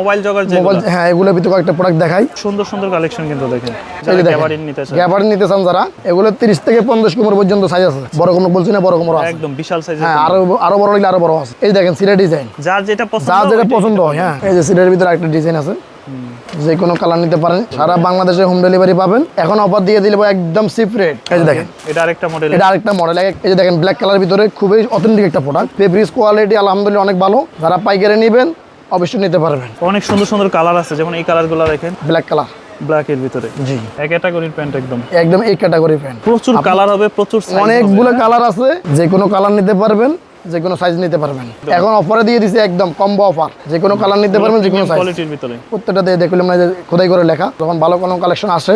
Mobile jogger যে mobile হ্যাঁ এগুলোর ভিতরে কয়েকটা প্রোডাক্ট দেখাই। সুন্দর সুন্দর কালেকশন কিন্তু দেখেন। গ্যাবারিন নিতে চান গ্যাবারিন নিতে চান যারা এগুলো তিরিশ থেকে পঞ্চাশ কোমর পর্যন্ত সাইজ আছে। বড় কোমর বলছি না বড় কোমর আছে। একদম বিশাল সাইজের হ্যাঁ আরও আরও বড় হইলে আরও বড় আছে। এই দেখেন সিরা ডিজাইন যার যেটা পছন্দ যা যেটা পছন্দ হয় হ্যাঁ। এই যে সিটের ভিতরে একটা ডিজাইন আছে। যে কোনো কালার নিতে পারেন। সারা বাংলাদেশে হোম ডেলিভারি পাবেন। এখন অফার দিয়ে দিলে একদম সিপ রেট এই যে দেখেন। এটা আরেকটা মডেল এটা আরেকটা মডেল এই যে দেখেন ব্ল্যাক কালার ভিতরে খুবই অথেন্টিক একটা প্রোডাক্ট ফেব্রিক্স কোয়ালিটি আলহামদুলিল্লাহ অনেক ভালো। যারা পাইকারি নেবেন অবশ্যই নিতে পারবেন। অনেক সুন্দর সুন্দর কালার আছে যেমন এই কালার কালারগুলো দেখেন। ব্ল্যাক কালার ব্ল্যাক এর ভিতরে। জি। এক ক্যাটাগরির প্যান্ট একদম। একদম এই প্যান্ট প্রচুর কালার হবে প্রচুর অনেকগুলো কালার আছে যে কোনো কালার নিতে পারবেন। যে কোনো সাইজ নিতে পারবেন। এখন অফারে দিয়ে দিছে একদম কম্বো অফার যে কোনো কালার নিতে পারবেন যে কোনো সাইজ কোয়ালিটির ভিতরে। প্রত্যেকটা দিয়ে দেখলাম না যে খোদাই করে লেখা। যখন ভালো কোনো কালেকশন আসে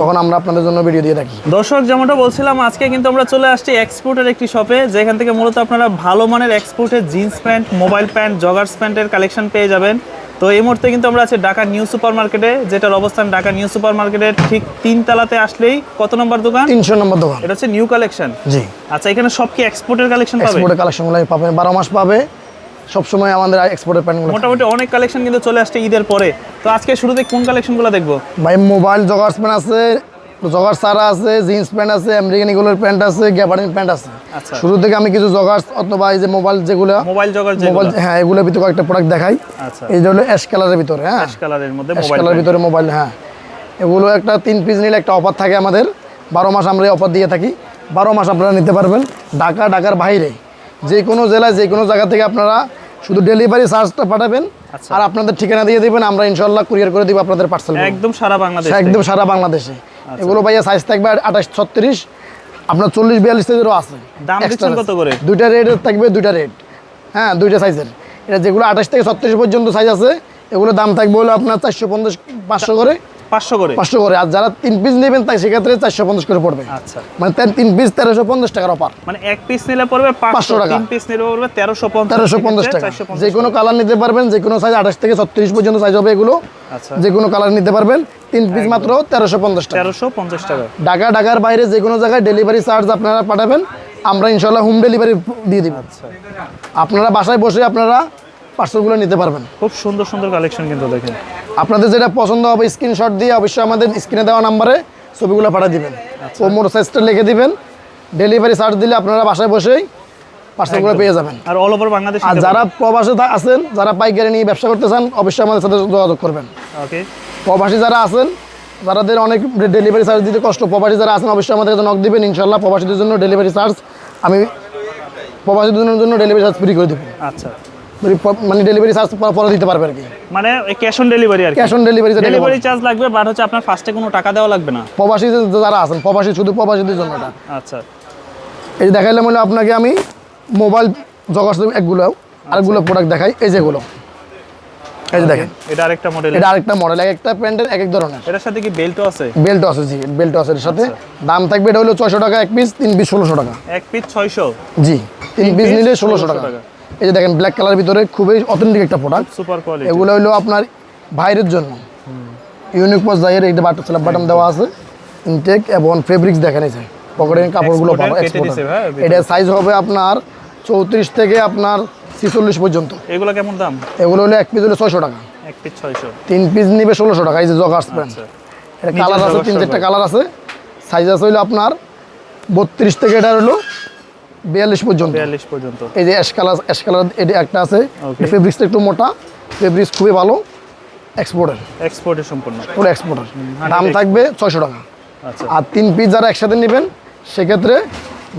তখন আমরা আপনাদের জন্য ভিডিও দিয়ে থাকি। দর্শক যেমনটা বলছিলাম আজকে কিন্তু আমরা চলে আসছি এক্সপোর্টের একটি শপে যেখান থেকে মূলত আপনারা ভালো মানের এক্সপোর্টের jeans pant mobile pant joggers প্যান্টের কালেকশন পেয়ে যাবেন। তো এই মুহূর্তে কিন্তু আমরা আছি ঢাকা নিউ সুপার মার্কেটে যেটার অবস্থান ঢাকা নিউ সুপার মার্কেটের ঠিক তিন তালাতে আসলেই কত নম্বর দোকান? তিনশো নম্বর দোকান। এটা হচ্ছে নিউ কালেকশন। জি। আচ্ছা এখানে সব কি এক্সপোর্টের কালেকশন পাবে? এক্সপোর্টের কালেকশনগুলো পাবে বারো মাস পাবে। সবসময় আমাদের এক্সপোর্টের প্যান্টগুলো মোটামুটি অনেক কালেকশন কিন্তু চলে আসছে ঈদের পরে। তো আজকে শুরুতে কোন কালেকশনগুলো দেখব? ভাই মোবাইল জগার্স প্যান্ট আছে জগার্স সারা আছে জিন্স প্যান্ট আছে আমেরিকান ইগুলোর প্যান্ট আছে গ্যাবার্ডিন প্যান্ট আছে। আচ্ছা। শুরু থেকে আমি কিছু জগার্স অথবা এই যে মোবাইল যেগুলো মোবাইল জগার মোবাইল হ্যাঁ এগুলোর ভিতরে কয়েকটা প্রোডাক্ট দেখাই। আচ্ছা। এই যে হলো অ্যাশ কালারের ভিতরে হ্যাঁ। অ্যাশ কালারের মধ্যে অ্যাশ কালারের ভিতরে মোবাইল হ্যাঁ। এগুলো একটা তিন পিস নিলে একটা অফার থাকে আমাদের। বারো মাস আমরা অফার দিয়ে থাকি। বারো মাস আপনারা নিতে পারবেন। ঢাকা ঢাকার বাইরে। যে কোনো জেলায় যে কোনো জায়গা থেকে আপনারা শুধু ডেলিভারি চার্জটা পাঠাবেন। আচ্ছা। আর আপনাদের ঠিকানা দিয়ে দিবেন আমরা ইনশাল্লাহ কুরিয়ার করে দিব আপনাদের পার্সেল একদম সারা বাংলাদেশ। একদম সারা বাংলাদেশে। এগুলো ভাইয়া সাইজ থাকবে আঠাশ ছত্রিশ। আপনার চল্লিশ বিয়াল্লিশ সাইজেরও আছে। দাম। কত করে? দুইটা রেটের থাকবে দুইটা রেট হ্যাঁ দুইটা সাইজের এটা যেগুলো আঠাশ থেকে ছত্রিশ পর্যন্ত সাইজ আছে এগুলো দাম থাকবে হলো আপনার চারশো পঞ্চাশ পাঁচশো করে। পাঁচশো করে? পাঁচশো করে। আর যারা তিন পিস নেবেন তাই সেক্ষেত্রে চারশো পঞ্চাশ করে পড়বে। আচ্ছা। মানে তিন পিস তেরোশো পঞ্চাশ টাকার অফার মানে এক পিস নিলে পড়বে পাঁচশো টাকা। তিন পিস নিলে পড়বে তেরোশো তেরোশো পঞ্চাশ টাকা। যে কোনো কালার নিতে পারবেন যে কোনো সাইজ আঠাশ থেকে ছত্রিশ পর্যন্ত সাইজ হবে এগুলো। আচ্ছা। যে কোনো কালার নিতে পারবেন তিন পিস মাত্র তেরোশো পঞ্চাশ টাকা। তেরোশো পঞ্চাশ টাকা। ঢাকা ঢাকার বাইরে যে কোনো জায়গায় ডেলিভারি চার্জ আপনারা পাঠাবেন আমরা ইনশাল্লাহ হোম ডেলিভারি দিয়ে দিব। আচ্ছা। আপনারা বাসায় বসে আপনারা পার্সেলগুলো নিতে পারবেন। খুব সুন্দর সুন্দর কালেকশন কিন্তু দেখেন। আপনাদের যেটা পছন্দ হবে স্ক্রিনশট দিয়ে অবশ্যই আমাদের স্ক্রিনে দেওয়া নাম্বারে ছবিগুলো পাঠিয়ে দিবেন। কোমর সাইজটা লিখে দিবেন। ডেলিভারি চার্জ দিলে আপনারা বাসায় বসেই পার্সেলগুলো পেয়ে যাবেন। আর অল ওভার বাংলাদেশ আর যারা প্রবাসে আছেন যারা পাইকারি নিয়ে ব্যবসা করতে চান অবশ্যই আমাদের সাথে যোগাযোগ করবেন। ওকে প্রবাসী যারা আছেন যাদের অনেক ডেলিভারি চার্জ দিতে কষ্ট প্রবাসী যারা আছেন অবশ্যই আমাদের কাছে নক দিবেন। ইনশাল্লাহ প্রবাসীদের জন্য ডেলিভারি চার্জ আমি প্রবাসীদের জন্য ডেলিভারি চার্জ ফ্রি করে দেবো। আচ্ছা। মানে মানে ডেলিভারি চার্জ পরে দিতে পারবে আর কি। মানে cash on delivery R cash on delivery delivery charge লাগবে বাট হচ্ছে আপনার ফার্স্টে কোনো টাকা দেওয়া লাগবে না। প্রবাসী যারা আছেন প্রবাসী শুধু প্রবাসীদের জন্য এটা। আচ্ছা। এই দেখাইলাম হলো আপনাকে আমি মোবাইল জগৎ একগুলো আরেকগুলো প্রোডাক্ট দেখাই। এই যেগুলো। এই যে দেখেন। এটা আরেকটা মডেল এটা আরেকটা মডেল এক একটা প্যান্টের এক এক ধরনের। এটার সাথে কি বেল্টও আছে? বেল্ট আছে জি বেল্ট আছে এর সাথে। দাম থাকবে এটা হলো ছয়শো টাকা এক পিস তিন পিস ষোলোশো টাকা। এক পিস ছয়শো? জি তিন পিস নিলে ষোলোশো 1600 টাকা। টাকা। এই যে দেখেন ব্ল্যাক কালার ভিতরে খুবই অথেন্টিক একটা প্রোডাক্ট সুপার কোয়ালিটি এগুলো হলো আপনার বাইরের জন্য। ইউনিক পজ জায়ের এইটা বাটন স্ল্যাব বাটন দেওয়া আছে। ইনটেক এবং ফেব্রিক্স দেখেন এই যে পকেটের কাপড়গুলো পাবো কেটে এক্সপোর্ট দিছে, হ্যাঁ। এটা সাইজ হবে আপনার চৌত্রিশ থেকে আপনার ছিচল্লিশ পর্যন্ত। এগুলো কেমন দাম? এগুলো হলো এক পিস হলো ছয়শো টাকা। এক পিস ছয়শো। তিন পিস নিবে ষোলোশো টাকা এই যে জগার্স প্যান্ট আচ্ছা। এটা কালার আছে তিন চারটা কালার আছে। সাইজ আছে হলো আপনার বত্রিশ থেকে এটা হলো বিয়াল্লিশ পর্যন্ত। বিয়াল্লিশ পর্যন্ত। এই যে অ্যাশ কালার অ্যাশ কালার এটা একটা আছে. ফেব্রিক্সটা একটু মোটা। ফেব্রিক্স খুবই ভালো। এক্সপোর্টের এক্সপোর্টের সম্পূর্ণ। পুরো এক্সপোর্টার দাম থাকবে ছয়শো টাকা। আচ্ছা। আর তিন পিস যারা একসাথে নেবেন সেক্ষেত্রে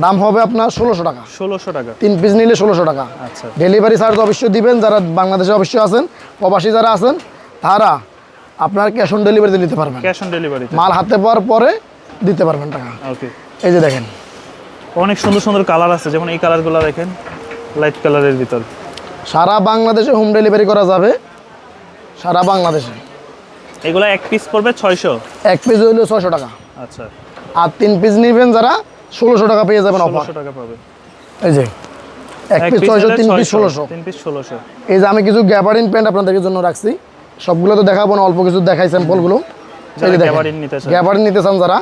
দাম হবে আপনার ষোলোশো টাকা। ষোলোশো টাকা। তিন পিস নিলে ষোলোশো টাকা। আচ্ছা। ডেলিভারি চার্জ অবশ্যই দিবেন। যারা বাংলাদেশে অবশ্যই আছেন প্রবাসী যারা আছেন তারা আপনার ক্যাশ অন ডেলিভারিতে নিতে পারবেন। ক্যাশ অন ডেলিভারি মাল হাতে পাওয়ার পরে দিতে পারবেন টাকা। ওকে এই যে দেখেন। অনেক সুন্দর সুন্দর কালার আছে যেমন এই কালারগুলো দেখেন লাইট কালারের ভিতর। সারা বাংলাদেশে হোম ডেলিভারি করা যাবে সারা বাংলাদেশে। এগুলো এক পিস পড়বে ছয়শো? এক পিস হইল ছয়শো টাকা। আচ্ছা। আর তিন পিস নেবেন যারা ষোলোশো টাকা পেয়ে যাবেন অফার টাকা পাবে। এই যে এক পিস ছয়শো তিন পিস ষোলোশো। তিন পিস ষোলোশো। এই যে আমি কিছু গ্যাবারিন প্যান্ট আপনাদের জন্য রাখছি। সবগুলো তো দেখাবো না অল্প কিছু দেখাই স্যাম্পলগুলো। গ্যাবারিন নিতে চান। যারা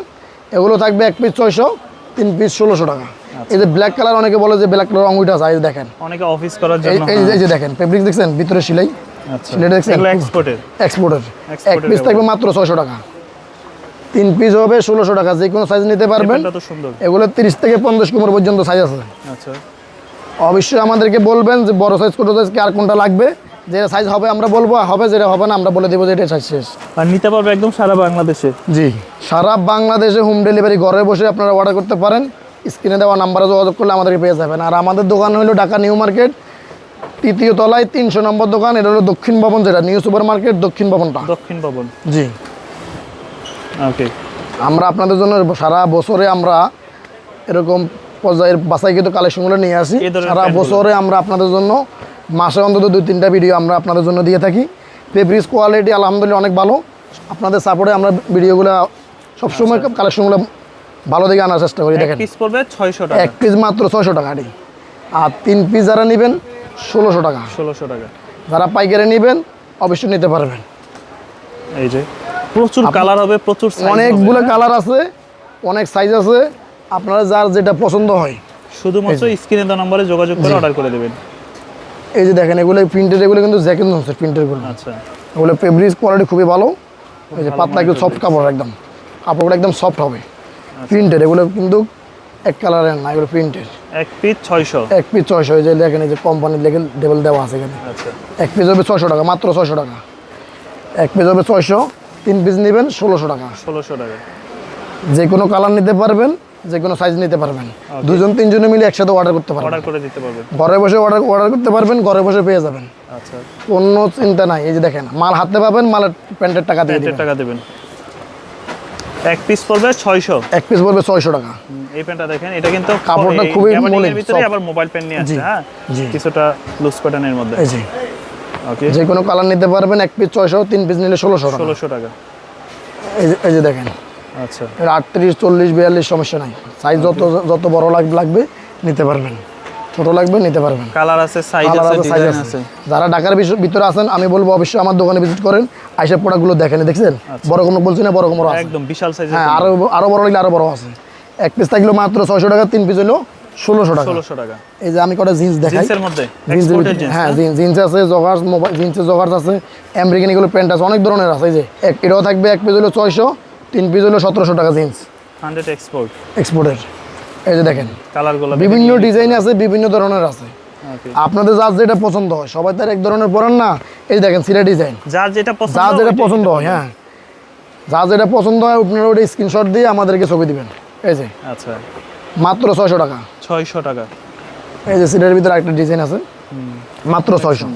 এগুলো থাকবে এক পিস ছয়শো। তিন পিস ষোলোশো টাকা। আচ্ছা। এই যে ব্ল্যাক কালার অনেকে বলে যে ব্ল্যাক কালার অঙ্গুইটা আছে দেখেন। অনেকে অফিস করার জন্য এই যে- দেখেন ফেব্রিক দেখছেন? ভিতরে সিলাই। আচ্ছা। সিলেটে দেখছেন? এক্সপোর্টের এক্সপোর্টের এক পিস থাকবে মাত্র ছয়শো টাকা। তিন পিস হবে ষোলোশো টাকা। যে কোনো সাইজ নিতে পারবেন। এটা তো সুন্দর। এগুলো তিরিশ থেকে পঞ্চাশ কোমর পর্যন্ত সাইজ আছে। আচ্ছা। অবশ্যই আমাদেরকে বলবেন যে বড় সাইজ ছোটো সাইজ আর কোনটা লাগবে। যে সাইজ হবে আমরা বলব হবে যেটা হবে না আমরা বলে দেবো যে এটা সাইজ শেষ। আর নিতে পারবে একদম সারা বাংলাদেশে। জি সারা বাংলাদেশে হোম ডেলিভারি ঘরে বসে আপনারা অর্ডার করতে পারেন। স্ক্রিনে দেওয়া নাম্বারে যোগাযোগ করলে আমাদেরকে পেয়ে যাবেন। আর আমাদের দোকান হলো ঢাকা নিউ মার্কেট তৃতীয় তলায় তিনশো নম্বর দোকান। এটা হলো দক্ষিণ ভবন যেটা নিউ সুপার মার্কেট দক্ষিণ ভবনটা। দক্ষিণ ভবন। জি। ওকে আমরা আপনাদের জন্য সারা বছরে আমরা এরকম পর্যায়ের বাসাইকৃত কালেকশনগুলো নিয়ে আসি। সারা বছরে আমরা আপনাদের জন্য মাসে অন্তত দুই তিনটা ভিডিও আমরা আপনাদের জন্য দিয়ে থাকি। ফেব্রিক্স কোয়ালিটি আলহামদুলিল্লাহ অনেক ভালো। আপনাদের সাপোর্টে আমরা ভিডিওগুলো সবসময় কালেকশনগুলো ভালো দিকে আনার চেষ্টা করি দেখেন। পিস পড়বে ছয়শো টাকা। এক পিস মাত্র ছয়শো টাকা আর তিন পিস যারা নেবেন ষোলোশো টাকা। ষোলোশো টাকা। যারা পাইকারি নেবেন অবশ্যই নিতে পারবেন। এই যে প্রচুর কালার হবে প্রচুর অনেকগুলো কালার আছে অনেক সাইজ আছে। আপনারা যার যেটা পছন্দ হয়। শুধুমাত্র স্ক্রিনে দেওয়া নম্বরে যোগাযোগ করে অর্ডার করে দেবেন। এই যে দেখেন এগুলো প্রিন্টের এগুলো কিন্তু জ্যাকেট নচ্ছে প্রিন্টেরগুলো আচ্ছা। এগুলো ফেব্রিক্স কোয়ালিটি খুবই ভালো। এই যে পাতলা একটু সফট কাপড় একদম। কাপড়গুলো একদম সফট হবে। প্রিন্টের এগুলো কিন্তু এক কালারের না এগুলো প্রিন্টের এক পিস ছয়শো। এক পিস ছয়শো এই যে দেখেন এই যে কোম্পানির লেভেল লেভেল দেওয়া আছে এখানে। আচ্ছা। এক পিস হবে ছয়শো টাকা মাত্র ছয়শো টাকা। এক পিস হবে ছয়শো তিন পিস নেবেন ষোলোশো টাকা। ষোলোশো টাকা। যে কোনো কালার নিতে পারবেন। যে কোনো সাইজ নিতে পারবেন। দুজন তিনজনে মিলে একসাথে অর্ডার করতে পারবেন। অর্ডার করে দিতে পারবেন। ঘরে বসে অর্ডার অর্ডার করতে পারবেন ঘরে বসে পেয়ে যাবেন। আচ্ছা। কোনো চিন্তা নাই। এই যে দেখেন মাল হাতে পাবেন মালের প্যান্টের টাকা দিয়ে দিবেন। টাকা দেবেন। এক পিস পড়বে ছয়শো। এক পিস পড়বে ছয়শো টাকা। এই প্যান্টটা দেখেন এটা কিন্তু কাপড়টা খুবই মলিন, ভিতরে আবার মোবাইল পেন নিয়ে আছে হ্যাঁ? জি। কিছুটা লুজ প্যাটার্নের মধ্যে। এই যে। ওকে যে কোনো কালার নিতে পারবেন এক পিস ছয়শো তিন পিস নিলে ষোলোশো টাকা। ষোলোশো টাকা। এই যে এই যে দেখেন আচ্ছা। আটত্রিশ চল্লিশ বিয়াল্লিশ সমস্যা নাই। সাইজ যত যত বড় লাগবে লাগবে নিতে পারবেন। ছোট লাগবে নিতে পারবেন। কালার আছে সাইজ আছে আছে সাইজ ডিজাইন আছে। আছে। যারা ঢাকার ভিতরে আছেন আমি বলব অবশ্যই আমার দোকানে ভিজিট করেন আইসা প্রোডাক্টগুলো দেখেন দেখছেন? বড় কোনো বলছি না বড় কোনো একদম বিশাল সাইজের হ্যাঁ আরও আরও বড় লাগলে আরও বড় আছে। এক পিস থাকল মাত্র ছয়শো টাকা তিন পিস হলো ষোলোশো টাকা। ষোলোশো টাকা। এই যে আমি কটা জিন্স দেখাই। জিন্সের মধ্যে জিন্সের এক্সপোর্টের ভিতরে- জিন্স হ্যাঁ জিন্স জিন্স আছে জগার্স মোবাইল জিন্সের জগার্স আছে আমেরিকান এগুলো প্যান্ট আছে অনেক ধরনের আছে এই যে। এক এটাও থাকবে এক পিস হলো ছয়শো তিন পিস হলো সতেরোশো টাকা জিন্স। Hundred export. এক্সপোর্টের। এই যে দেখেন কালারগুলো বিভিন্ন ডিজাইন আছে বিভিন্ন ধরনের আছে। আপনাদের যার যেটা পছন্দ হয় সবাই তার এক ধরনের পরেন না। এই দেখেন সিরা ডিজাইন। যার যেটা পছন্দ যার যেটা পছন্দ হয় হ্যাঁ। যার যেটা পছন্দ হয় আপনারা ওটা স্ক্রিনশট দিয়ে আমাদেরকে ছবি দিবেন। এই যে আচ্ছা। মাত্র ছয়শো টাকা। ছয়শো টাকা। এই যে সিটের ভিতরে একটা ডিজাইন আছে। মাত্র ছয়শো।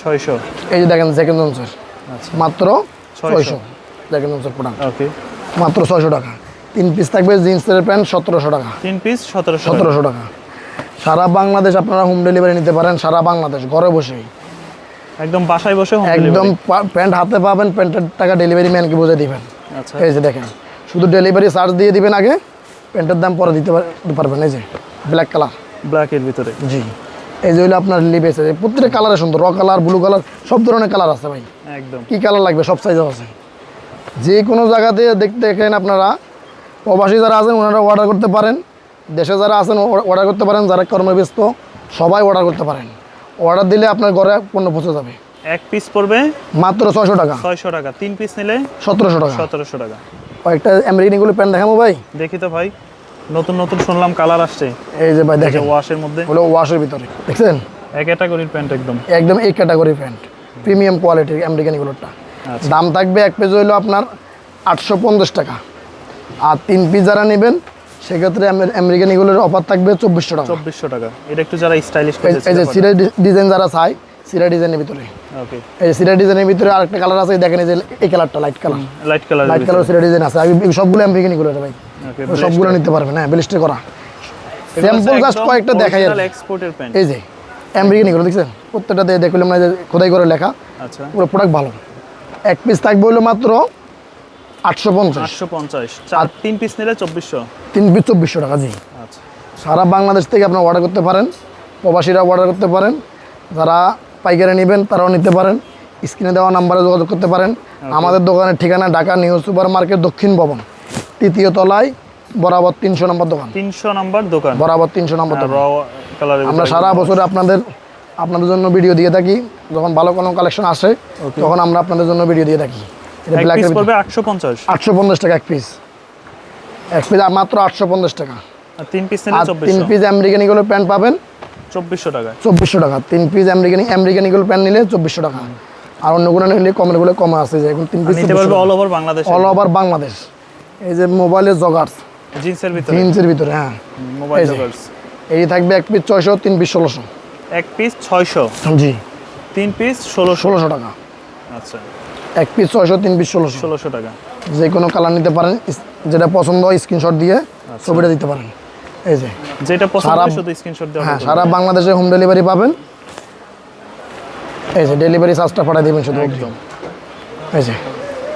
ছয়শো। এই যে দেখেন সেকেন্ড জনসের আচ্ছা। মাত্র ছয়শো। Product okay. মাত্র ছয়শো টাকা। তিন পিস থাকবে জিন্সের প্যান্ট সতেরোশো টাকা। তিন পিস সতেরোশো সতেরোশো টাকা। সারা বাংলাদেশ আপনারা হোম ডেলিভারি নিতে পারেন সারা বাংলাদেশ ঘরে বসেই। একদম বাসায় বসে একদম প্যান্ট হাতে পাবেন প্যান্টের টাকা ডেলিভারি ম্যানকে বুঝে দিবেন। আচ্ছা। এই যে দেখেন শুধু ডেলিভারি চার্জ দিয়ে দিবেন আগে প্যান্টের দাম পরে দিতে পারবেন এই যে ব্ল্যাক কালার ব্ল্যাকের ভিতরে। জি। এই যে হইল আপনার আছে প্রত্যেকটা কালারে সুন্দর র কালার ব্লু কালার সব ধরনের কালার আছে ভাই। একদম। কি কালার লাগবে? সব সাইজও আছে। যে কোনো জায়গাতে দেখতে দেখেন আপনারা। প্রবাসী যারা আছেন ওনারা অর্ডার করতে পারেন। দেশে যারা আছেন অর্ডার করতে পারেন যারা কর্মব্যস্ত সবাই অর্ডার করতে পারেন। অর্ডার দিলে আপনার ঘরে পণ্য পৌঁছে যাবে। এক পিস পড়বে? মাত্র ছয়শো টাকা। ছয়শো টাকা। তিন পিস নিলে? সতেরোশো টাকা। সতেরোশো টাকা। কয়েকটা আমেরিকানগুলো প্যান্ট দেখাবো ভাই। দেখি তো ভাই। নতুন নতুন শুনলাম কালার আসছে। এই যে ভাই দেখেন। ওয়াশের মধ্যে। হলো ওয়াশের ভিতরে। দেখছেন? এক ক্যাটাগরির প্যান্ট একদম। একদম এই ক্যাটাগরি প্যান্ট প্রিমিয়াম কোয়ালিটির আমেরিকান এগুলোটা। দাম থাকবে এক পেজ হইল আপনার আটশো পঞ্চাশ টাকা। আর তিন পিস যারা নেবেন সেক্ষেত্রে আমেরিকান এগুলোর অফার থাকবে চব্বিশশো টাকা। চব্বিশশো টাকা। এটা একটু যারা স্টাইলিশ এই- যে সিরা ডিজাইন যারা চায় সিরা ডিজাইনের ভিতরে। ওকে এই যে সিরা ডিজাইনের ভিতরে আরেকটা কালার আছে দেখেন এই যে এই কালারটা light colour light colour light colour সিরা ডিজাইন আছে। আমি সবগুলো আমেরিকান এগুলো ভাই। সবগুলো নিতে পারবেন হ্যাঁ ব্লিস্টার করা। স্যাম্পল জাস্ট কয়েকটা দেখাই আর। এক্সপোর্টের প্যান্ট এই যে আমেরিকান এগুলো দেখছেন? প্রত্যেকটা দিয়ে দেখলাম না যে খোদাই করে লেখা। আচ্ছা। পুরো প্রোডাক্ট ভালো। এক পিস থাকবে হলো মাত্র আটশো পঞ্চাশ। আটশো পঞ্চাশ। চার তিন পিস নিলে চব্বিশশো। তিন পিস চব্বিশশো টাকা জি। আচ্ছা। সারা বাংলাদেশ থেকে আপনারা অর্ডার করতে পারেন প্রবাসীরা অর্ডার করতে পারেন যারা পাইকারি নেবেন তারাও নিতে পারেন স্ক্রিনে দেওয়া নাম্বারে যোগাযোগ করতে পারেন। আমাদের দোকানের ঠিকানা ঢাকা নিউ সুপার মার্কেট দক্ষিণ ভবন তৃতীয় তলায় বরাবর তিনশো নম্বর দোকান। তিনশো নম্বর দোকান। বরাবর তিনশো নম্বর দোকান। আমরা সারা বছরে আপনাদের আপনাদের জন্য ভিডিও দিয়ে থাকি। যখন ভালো কোনো কালেকশন আসে তখন আমরা আপনাদের জন্য ভিডিও দিয়ে থাকি। এটা ব্ল্যাকের পড়বে আটশো পঞ্চাশ। টাকা এক পিস এক পিস মাত্র আটশো পঞ্চাশ টাকা। আর তিন পিস নিলে তিন পিস আমেরিকান ইগুলো প্যান্ট পাবেন। চব্বিশশো টাকায়। চব্বিশশো টাকা। তিন পিস আমেরিকান আমেরিকান ইগুলো প্যান্ট নিলে চব্বিশশো টাকা। আর অন্যগুলো নিলে কমেরগুলো কমে আছে যে এখন তিন পিস নিতে পারবে all over Bangladesh. All over Bangladesh. এই যে মোবাইলের জগার্স জিন্সের ভিতরে। জিন্সের ভিতরে হ্যাঁ। মোবাইল জগার্স এই থাকবে এক পিস ছয়শো তিন পিস ষোলোশো। এক পিস ছয়শো। জি। তিন পিস ষোলো ষোলোশো টাকা। আচ্ছা। এক পিস ছয়শো তিন পিস ষোলোশো। ষোলোশো টাকা। যে কোনো কালার নিতে পারেন যেটা পছন্দ হয় স্ক্রিনশট দিয়ে ছবিটা দিতে পারেন। এই যে যেটা পছন্দ হয় শুধু স্ক্রিনশট দেওয়া হ্যাঁ সারা বাংলাদেশে হোম ডেলিভারি পাবেন। এই যে ডেলিভারি চার্জটা পাঠিয়ে দেবেন শুধু একদম। এই যে।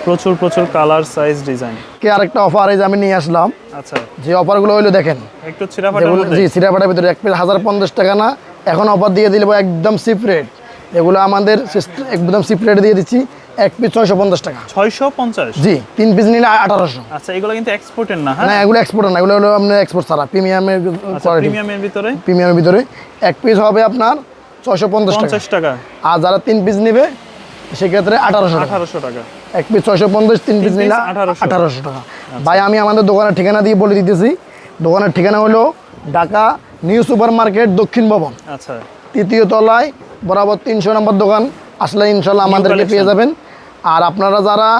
প্রচুর প্রচুর কালার সাইজ ডিজাইন কে আরেকটা অফার এই যে আমি নিয়ে আসলাম। আচ্ছা। যে অফারগুলো হইল দেখেন। একটু মধ্যে? জি সিরাপাটার ভিতরে এক পিস হাজার পঞ্চাশ টাকা না এখন অফার দিয়ে দিলে একদম চিপ রেট এগুলো আমাদের একদম চিপ রেট দিয়ে দিচ্ছি এক পিস ছয়শো পঞ্চাশ টাকা। ছয়শো পঞ্চাশ? জি তিন পিস নিলে আঠারোশো। আচ্ছা এগুলো কিন্তু এক্সপোর্টের না হ্যাঁ? না এগুলো এক্সপোর্ট না এগুলো হলো আপনার এক্সপোর্ট ছাড়া প্রিমিয়ামের আচ্ছা প্রিমিয়ামের ভিতরে? প্রিমিয়ামের ভিতরে। এক পিস হবে আপনার ছয়শো পঞ্চাশ টাকা। পঞ্চাশ টাকা। আর যারা তিন পিস নেবে সেক্ষেত্রে আঠারোশো টাকা। আঠারোশো টাকা। এক পিস ছয়শো পঞ্চাশ তিন পিস নিলে 1800 আঠারোশো। টাকা। ভাই আমি আমাদের দোকানের ঠিকানা দিয়ে বলে দিতেছি। দোকানের ঠিকানা হলো ঢাকা নিউ সুপার মার্কেট দক্ষিণ ভবন। আচ্ছা। তৃতীয় তলায় বরাবর তিনশো নম্বর দোকান। আসলে ইনশাল্লাহ আমাদেরকে। পেয়ে যাবেন। আর আপনারা যারা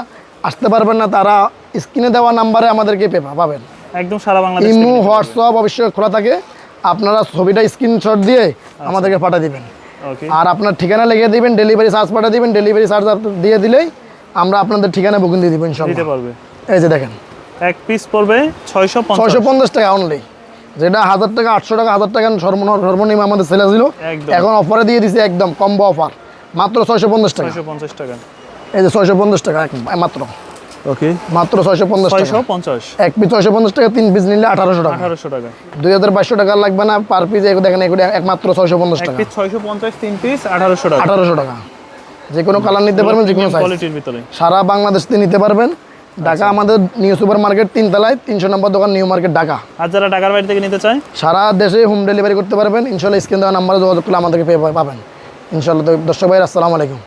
আসতে পারবেন না তারা স্ক্রিনে দেওয়া নাম্বারে আমাদেরকে পে পাবেন। একদম সারা বাংলাদেশ ইমো হোয়াটসঅ্যাপ অবশ্যই খোলা থাকে। আপনারা ছবিটা স্ক্রিনশট দিয়ে আমাদেরকে পাঠিয়ে দিবেন। আর আপনার ঠিকানা লিখে দিবেন ডেলিভারি চার্জ পাঠিয়ে দিবেন ডেলিভারি চার্জ দিয়ে দিলেই আমরা আপনাদের ঠিকানা বুকিং দিয়ে দিব দিতে ইনশাল্লাহ পারবে। এই যে দেখেন। এক পিস পড়বে ছয়শো ছয়শো পঞ্চাশ পঞ্চাশ টাকা অনলি যেটা হাজার টাকা আটশো টাকা হাজার টাকা সর্বনিম্ন সর্বনিম্ন আমাদের সেলে ছিল। এখন অফারে দিয়ে দিছে একদম কম্বো অফার মাত্র ছয়শো পঞ্চাশ টাকা। পঞ্চাশ টাকা। এই যে ছয়শো পঞ্চাশ টাকা মাত্র। ওকে মাত্র ছয়শো পঞ্চাশ ছয়শো টাকা পঞ্চাশ। এক পিস ছয়শো পঞ্চাশ টাকা তিন পিস নিলে আঠারোশো টাকা। আঠারোশো টাকা। দুই হাজার বাইশশো টাকা লাগবে না পার পিস দেখেন এগুলো একমাত্র ছয়শো পঞ্চাশ টাকা। পিস ছয়শো পঞ্চাশ তিন পিস আঠারোশো টাকা। আঠারোশো টাকা। যে কোনো কালার নিতে পারবেন যে কোনো সাইজ সারা বাংলাদেশ নিতে পারবেন। ঢাকা আমাদের নিউ সুপার মার্কেট তিনতলায় তিনশো নম্বর দোকান নিউ মার্কেট ঢাকা। আর যারা ঢাকার বাড়ি থেকে নিতে চায়? সারা দেশে হোম ডেলিভারি করতে পারবেন। ইনশাল্লাহ স্ক্রিন দেওয়া নাম্বারে যোগাযোগ করলে আমাদেরকে পেয়ে পাবেন। ইনশাল্লাহ দর্শক ভাই আসসালামু আলাইকুম।